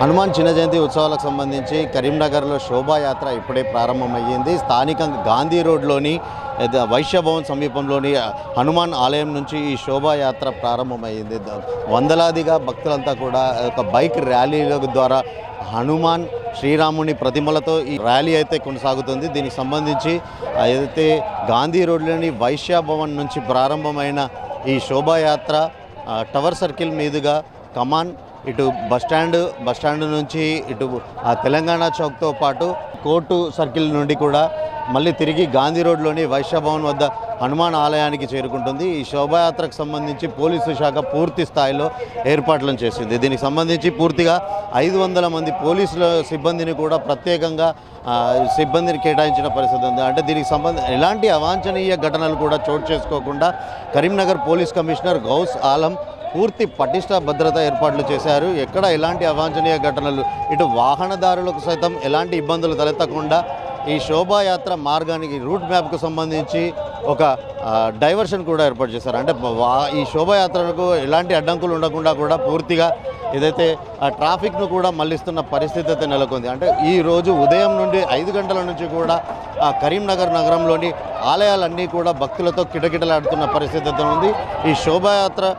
హనుమాన్ చిన్న జయంతి ఉత్సవాలకు సంబంధించి కరీంనగర్లో శోభాయాత్ర ఇప్పుడే ప్రారంభమయ్యింది. స్థానికంగా గాంధీ రోడ్లోని వైశ్యభవన్ సమీపంలోని హనుమాన్ ఆలయం నుంచి ఈ శోభాయాత్ర ప్రారంభమైంది వందలాదిగా భక్తులంతా కూడా ఒక బైక్ ర్యాలీల ద్వారా హనుమాన్ శ్రీరాముని ప్రతిమలతో ఈ ర్యాలీ అయితే కొనసాగుతుంది. దీనికి సంబంధించి అయితే ఏదైతే గాంధీ రోడ్లోని వైశ్యభవన్ నుంచి ప్రారంభమైన ఈ శోభాయాత్ర టవర్ సర్కిల్ మీదుగా కమాన్ ఇటు బస్టాండ్ బస్టాండ్ నుంచి ఇటు ఆ తెలంగాణ చౌక్తో పాటు కోర్టు సర్కిల్ నుండి కూడా మళ్ళీ తిరిగి గాంధీ రోడ్లోని వైశ్యభవన్ వద్ద హనుమాన్ ఆలయానికి చేరుకుంటుంది. ఈ శోభాయాత్రకు సంబంధించి పోలీసు శాఖ పూర్తి స్థాయిలో ఏర్పాట్లను చేసింది. దీనికి సంబంధించి పూర్తిగా ఐదు వందల మంది పోలీసుల సిబ్బందిని కూడా ప్రత్యేకంగా సిబ్బందిని కేటాయించిన పరిస్థితి ఉంది. అంటే దీనికి సంబంధించి ఎలాంటి అవాంఛనీయ ఘటనలు కూడా చోటు చేసుకోకుండా కరీంనగర్ పోలీస్ కమిషనర్ గౌస్ ఆలం పూర్తి పటిష్ట భద్రత ఏర్పాట్లు చేశారు. ఎక్కడ ఎలాంటి అవాంఛనీయ ఘటనలు? ఇటు వాహనదారులకు సైతం ఎలాంటి ఇబ్బందులు తలెత్తకుండా ఈ శోభాయాత్ర మార్గానికి రూట్ మ్యాప్కు సంబంధించి ఒక డైవర్షన్ కూడా ఏర్పాటు చేశారు. అంటే వా- ఈ శోభాయాత్రకు ఎలాంటి అడ్డంకులు ఉండకుండా కూడా పూర్తిగా ఏదైతే ఆ ట్రాఫిక్ను కూడా మళ్ళిస్తున్న పరిస్థితి అయితే నెలకొంది. అంటే ఈ రోజు ఉదయం నుండి ఐదు గంటల నుంచి కూడా ఆ కరీంనగర్ నగరంలోని ఆలయాలన్నీ కూడా భక్తులతో కిటకిటలాడుతున్న పరిస్థితి అయితే ఉంది. ఈ శోభాయాత్ర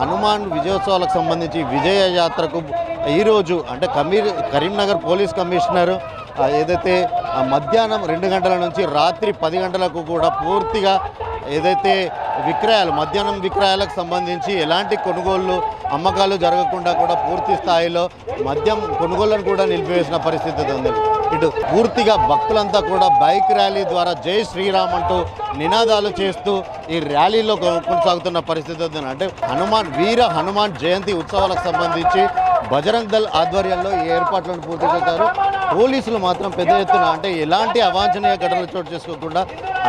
హనుమాన్ విజయోత్సవాలకు సంబంధించి విజయ యాత్రకు ఈరోజు అంటే కమీర్ కరీంనగర్ పోలీస్ కమిషనర్ ఏదైతే మధ్యాహ్నం రెండు గంటల నుంచి రాత్రి పది గంటలకు కూడా పూర్తిగా ఏదైతే విక్రయాలు మధ్యాహ్నం విక్రయాలకు సంబంధించి ఎలాంటి కొనుగోళ్ళు అమ్మకాలు జరగకుండా కూడా పూర్తి స్థాయిలో మద్యం కొనుగోళ్ళను కూడా నిలిపివేసిన పరిస్థితి ఉంది. ఇటు పూర్తిగా భక్తులంతా కూడా బైక్ ర్యాలీ ద్వారా జై శ్రీరామ్ అంటూ నినాదాలు చేస్తూ ఈ ర్యాలీలో కొనసాగుతున్న పరిస్థితి ఉంది. అంటే హనుమాన్ వీర హనుమాన్ జయంతి ఉత్సవాలకు సంబంధించి బజరంగ్ దళ్ ఆధ్వర్యంలో ఈ ఏర్పాట్లను పూర్తి చేశారు. పోలీసులు మాత్రం పెద్ద ఎత్తున అంటే ఎలాంటి అవాంఛనీయ ఘటనలు చోటు చేసుకోకుండా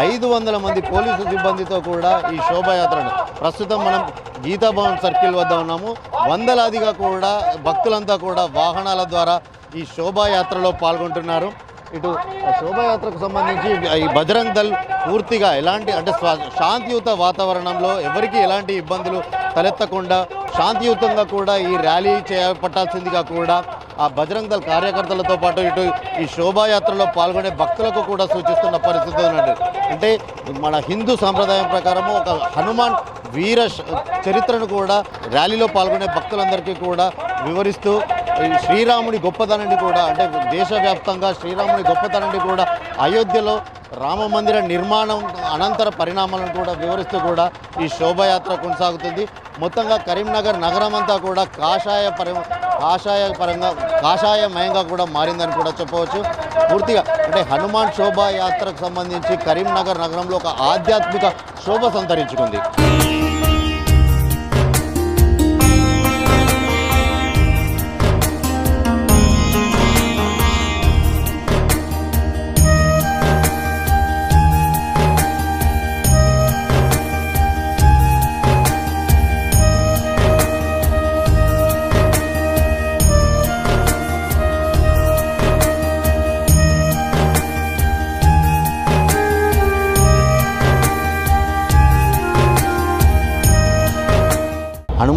ఐదు వందల మంది పోలీసు సిబ్బందితో కూడా ఈ శోభాయాత్రను ప్రస్తుతం మనం గీతాభవన్ సర్కిల్ వద్ద ఉన్నాము. వందలాదిగా కూడా భక్తులంతా కూడా వాహనాల ద్వారా ఈ శోభాయాత్రలో పాల్గొంటున్నారు. ఇటు శోభాయాత్రకు సంబంధించి ఈ బజరంగ్ దళ్ పూర్తిగా ఎలాంటి అంటే శాంతియుత వాతావరణంలో ఎవరికి ఎలాంటి ఇబ్బందులు తలెత్తకుండా శాంతియుతంగా కూడా ఈ ర్యాలీ చేపట్టాల్సిందిగా కూడా ఆ బజరంగ్ దళ కార్యకర్తలతో పాటు ఇటు ఈ శోభాయాత్రలో పాల్గొనే భక్తులకు కూడా సూచిస్తున్న పరిస్థితి ఉందండి అంటే మన హిందూ సాంప్రదాయం ప్రకారము ఒక హనుమాన్ వీర చరిత్రను కూడా ర్యాలీలో పాల్గొనే భక్తులందరికీ కూడా వివరిస్తూ ఈ శ్రీరాముడి గొప్పతనాన్ని కూడా అంటే దేశవ్యాప్తంగా శ్రీరాముడి గొప్పతనాన్ని కూడా అయోధ్యలో రామ మందిర నిర్మాణం అనంతర పరిణామాలను కూడా వివరిస్తూ కూడా ఈ శోభాయాత్ర కొనసాగుతుంది. మొత్తంగా కరీంనగర్ నగరం అంతా కూడా కాషాయ పరి కాషాయ పరంగా కాషాయమయంగా కూడా మారిందని కూడా చెప్పవచ్చు. పూర్తిగా అంటే హనుమాన్ శోభాయాత్రకు సంబంధించి కరీంనగర్ నగరంలో ఒక ఆధ్యాత్మిక శోభ సంతరించుకుంది.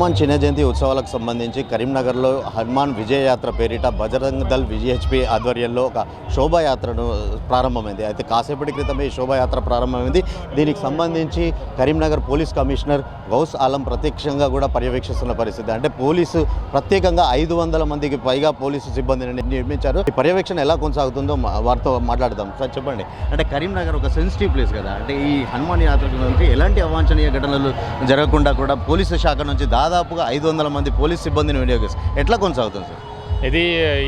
హనుమాన్ చిన్న జయంతి ఉత్సవాలకు సంబంధించి కరీంనగర్లో హనుమాన్ విజయయాత్ర పేరిట బజరంగ్ దళ్ విజయహెచ్పి ఆధ్వర్యంలో ఒక శోభాయాత్రను ప్రారంభమైంది. అయితే కాసేపటి క్రితమే ఈ శోభాయాత్ర ప్రారంభమైంది. దీనికి సంబంధించి కరీంనగర్ పోలీస్ కమిషనర్ గౌస్ ఆలం ప్రత్యక్షంగా కూడా పర్యవేక్షిస్తున్న పరిస్థితి. అంటే పోలీసు ప్రత్యేకంగా ఐదు వందల మందికి పైగా పోలీసు సిబ్బందిని నిర్మించారు ఈ పర్యవేక్షణ ఎలా కొనసాగుతుందో వారితో మాట్లాడదాం. సార్ చెప్పండి. అంటే కరీంనగర్ ఒక సెన్సిటివ్ ప్లేస్ కదా. అంటే ఈ హనుమాన్ యాత్ర నుంచి ఎలాంటి అవాంఛనీయ ఘటనలు జరగకుండా కూడా పోలీసు శాఖ నుంచి దాదాపు దాదాపుగా ఐదు వందల మంది పోలీస్ సిబ్బందిని వినియోగిస్తారు ఎట్లా కొనసాగుతుంది సార్? ఇది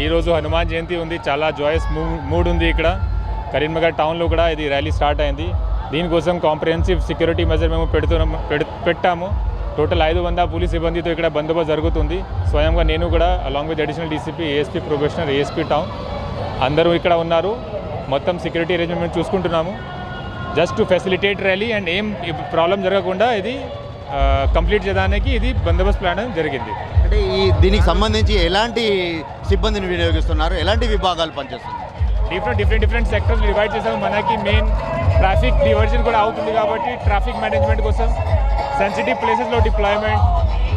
ఈరోజు హనుమాన్ జయంతి ఉంది చాలా జాయస్ మూడ్ ఉంది ఇక్కడ. కరీంనగర్ టౌన్లో కూడా ఇది ర్యాలీ స్టార్ట్ అయింది. దీనికోసం కాంప్రహెన్సివ్ సెక్యూరిటీ మెజర్ మేము పెడుతున్నాము పెట్టాము. టోటల్ ఐదు వంద పోలీస్ సిబ్బందితో ఇక్కడ బందోబస్తు జరుగుతుంది. స్వయంగా నేను కూడా along with additional DCP ASP professional ASP town అందరూ ఇక్కడ ఉన్నారు. మొత్తం security arrangement చూసుకుంటున్నాము. Just to facilitate rally and ఏం ప్రాబ్లం జరగకుండా ఇది కంప్లీట్ చేయడానికి ఇది బందోబస్తు ప్లాన్ జరిగింది. అంటే ఈ దీనికి సంబంధించి ఎలాంటి సిబ్బందిని వినియోగిస్తున్నారు? ఎలాంటి విభాగాలు పనిచేస్తున్నారు different different different sectors divide చేసాము మనకి మెయిన్ ట్రాఫిక్ డివర్జన్ కూడా అవుతుంది కాబట్టి ట్రాఫిక్ మేనేజ్మెంట్ కోసం సెన్సిటివ్ ప్లేసెస్లో డిప్లాయ్మెంట్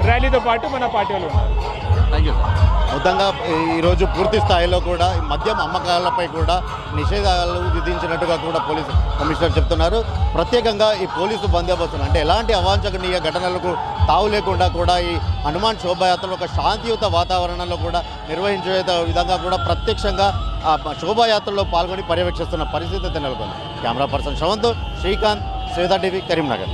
ర్యాలీతో పాటు మన పార్టీ వాళ్ళు ఉన్నారు థ్యాంక్ యూ సార్ మొత్తంగా ఈరోజు పూర్తి స్థాయిలో కూడా ఈ మద్యం అమ్మకాలపై కూడా నిషేధాలు విధించినట్టుగా కూడా పోలీసు కమిషనర్ చెప్తున్నారు. ప్రత్యేకంగా ఈ పోలీసు బందోబస్తులు అంటే ఎలాంటి అవాంఛనీయ ఘటనలకు తావు లేకుండా కూడా ఈ హనుమాన్ శోభాయాత్రలు ఒక శాంతియుత వాతావరణంలో కూడా నిర్వహించే విధంగా కూడా ప్రత్యక్షంగా ఆ శోభాయాత్రలో పాల్గొని పర్యవేక్షిస్తున్న పరిస్థితి నెలకొంది. Camera person Shravanth Srikanth Shweta TV Karimnagar.